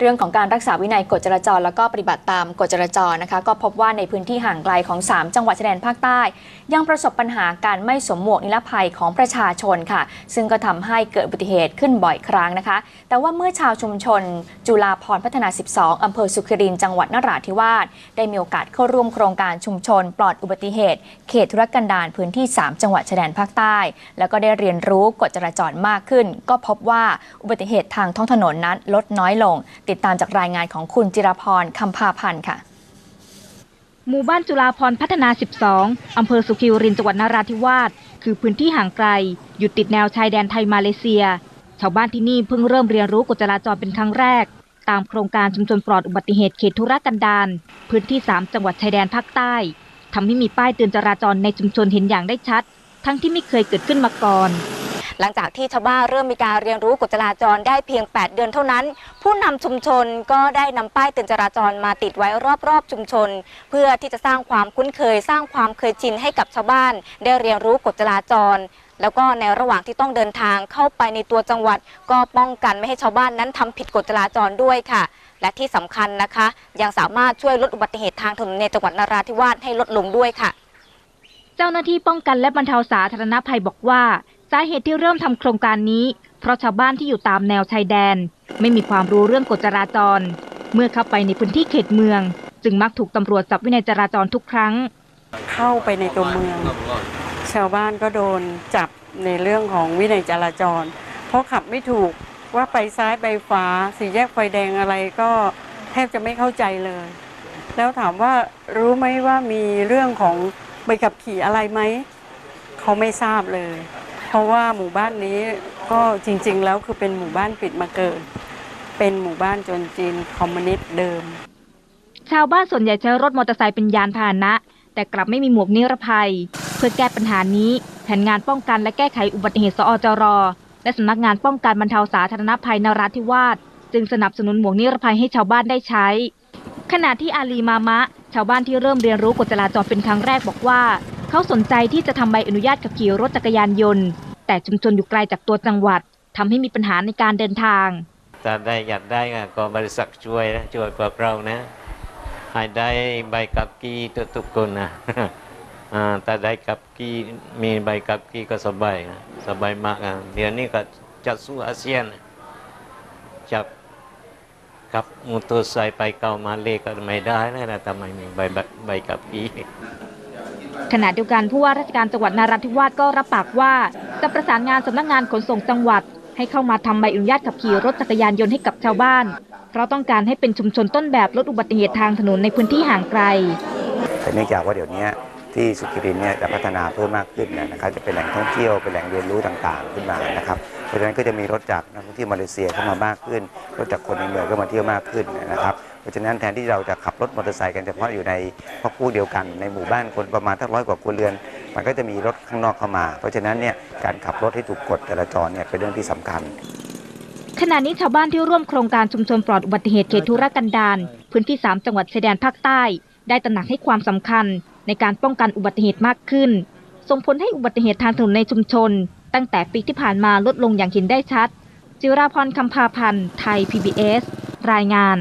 เรื่องของการรักษาวินัยกฎจราจร แล้วก็ปฏิบัติตามกฎจราจรนะคะ ก็พบว่าในพื้นที่ห่างไกลของ 3 จังหวัดชายแดนภาคใต้ ยังประสบปัญหาการไม่สวมหมวกนิรภัยของประชาชนค่ะ ซึ่งก็ทำให้เกิดอุบัติเหตุขึ้นบ่อยครั้งนะคะ แต่ว่าเมื่อชาวชุมชน จุฬาพรพัฒนา 12อำเภอสุขรินจังหวัดนราธิวาสได้มีโอกาสเข้าร่วมโครงการชุมชน ปลอดอุบัติเหตุ เขตธุรกันดารพื้นที่ 3 จังหวัดชายแดนภาคใต้ แล้วก็ได้เรียนรู้กฎจราจรมากขึ้น ก็พบว่าอุบัติเหตุทางท้องถนนนั้นลดน้อยลงติดตามจากรายงานของคุณจิรพรคำพาพันธ์ค่ะ หมู่บ้านจุฬาพรพัฒนา 12 อำเภอสุขิวรินจังหวัดนราธิวาส คือพื้นที่ห่างไกล อยู่ติดแนวชายแดนไทยมาเลเซีย ชาวบ้านที่นี่เพิ่งเริ่มเรียนรู้กฎจราจรเป็นครั้งแรก ตามโครงการชุมชนปลอดอุบัติเหตุเขตธุรกันดาร พื้นที่ 3 จังหวัดชายแดนภาคใต้ทำให้มีป้ายเตือนจราจรในชุมชนเห็นอย่างได้ชัด ทั้งที่ไม่เคยเกิดขึ้นมาก่อน หลังจากที่ชาวบ้านเริ่มมีการเรียนรู้กฎจราจรได้เพียง 8 เดือนเท่านั้น ผู้นำชุมชนก็ได้นำป้ายเตือนจราจรมาติดไว้รอบๆ ชุมชน เพื่อที่จะสร้างความคุ้นเคย สร้างความเคยชินให้กับชาวบ้าน ได้เรียนรู้กฎจราจรแล้วก็ในระหว่างที่ต้องเดินทางเข้าไปในตัวจังหวัด ก็ป้องกันไม่ให้ชาวบ้านนั้นทำผิดกฎจราจรด้วยค่ะ และที่สำคัญนะคะ ยังสามารถช่วยลดอุบัติเหตุทางถนนในจังหวัดนราธิวาสให้ลดลงด้วยค่ะ เจ้าหน้าที่ป้องกันและบรรเทาสาธารณภัยบอกว่า สาเหตุที่เริ่มทำโครงการนี้ เพราะชาวบ้านที่อยู่ตามแนวชายแดน ไม่มีความรู้เรื่องกฎจราจร เมื่อเข้าไปในพื้นที่เขตเมือง จึงมักถูกตำรวจจับวินัยจราจรทุกครั้ง เข้าไปในตัวเมือง ชาวบ้านก็โดนจับในเรื่องของวินัยจราจร เพราะขับไม่ถูกว่าไปซ้ายไปขวาสี่แยกไฟแดงอะไรก็แทบจะไม่เข้าใจเลย แล้วถามว่ารู้ไหมว่ามีเรื่องของใบขับขี่อะไรไหมเขาไม่ทราบเลย เพราะว่าหมู่บ้านนี้ก็จริง ๆ แล้วคือเป็นหมู่บ้านปิดมาเกิดเป็นหมู่บ้านจนจีนคอมมิวนิสต์เดิม ชาวบ้านส่วนใหญ่ใช้รถมอเตอร์ไซค์เป็นยานพาหนะ แต่กลับไม่มีหมวกนิรภัย เพื่อแก้ปัญหานี้แผนงานป้องกันและแก้ไขอุบัติเหตุสอจร และสำนักงานป้องกันบรรเทาสาธารณภัยนราธิวาสจึงสนับสนุนหมวกนิรภัยให้ชาวบ้านได้ใช้ ขณะที่อาลีมามะ ชาวบ้านที่เริ่มเรียนรู้กฎจราจรเป็นครั้งแรกบอกว่า เขาสนใจที่จะทำใบอนุญาตขับขี่รถจักรยานยนต์ แต่ชุมชนอยู่ไกลจากตัวจังหวัดทำให้มีปัญหาในการเดินทางถ้าได้อยากได้ก็บริษัทช่วยนะช่วยพวกเรานะให้ได้ใบขับขี่ทุกๆคนนะถ้าได้ขับขี่มีใบขับขี่ก็สบายนะสบายมากอะเดี๋ยวนี้ก็จะสู้อาเซียนจับขับมอเตอร์ไซค์ไปเก่ามาเลก็ไม่ได้นะทำไมมีใบใบใบขับขี่ ขณะเดียวกันผู้ว่าราชการจังหวัดนาราธิวาสก็รับปากว่า จะประสานงานสำนักงานขนส่งจังหวัด ให้เข้ามาทำใบอนุญาตขับขี่รถจักรยานยนต์ให้กับชาวบ้าน เพราะต้องการให้เป็นชุมชนต้นแบบลดอุบัติเหตุทางถนนในพื้นที่ห่างไกลแต่เนื่องจากว่าเดี๋ยวนี้ที่สุขิรินเนี่ยจะพัฒนาเพิ่มมากขึ้นนะครับจะเป็นแหล่งท่องเที่ยวเป็นแหล่งเรียนรู้ต่างๆ ขึ้นมานะครับเพราะฉะนั้นก็จะมีรถจากนักท่องเที่ยวมาเลเซียเข้ามามากขึ้น รถจากคนในเมืองก็มาเที่ยวมากขึ้นนะครับ ราะฉะนั้นแทนที่เราจะขับรถมอเตอร์ไซค์กันเฉพาะอยู่ในพรรคพวกเดียวกันในหมู่บ้านคนประมาณทั้งร้อยกว่าครัวเรือน มันก็จะมีรถข้างนอกเข้ามา เพราะฉะนั้นเนี่ยการขับรถให้ถูกกฎจราจรเนี่ยเป็นเรื่องที่สำคัญขณะนี้ชาวบ้านที่ร่วมโครงการชุมชนปลอดอุบัติเหตุเขตธุรกันดารพื้นที่ 3 จังหวัดชายแดนภาคใต้ ได้ตระหนักให้ความสำคัญ ในการป้องกันอุบัติเหตุมากขึ้น ส่งผลให้อุบัติเหตุทางถนนในชุมชน ตั้งแต่ปีที่ผ่านมาลดลงอย่างเห็นได้ชัด จิราพรคำพาพันธ์ไทย PBS รายงาน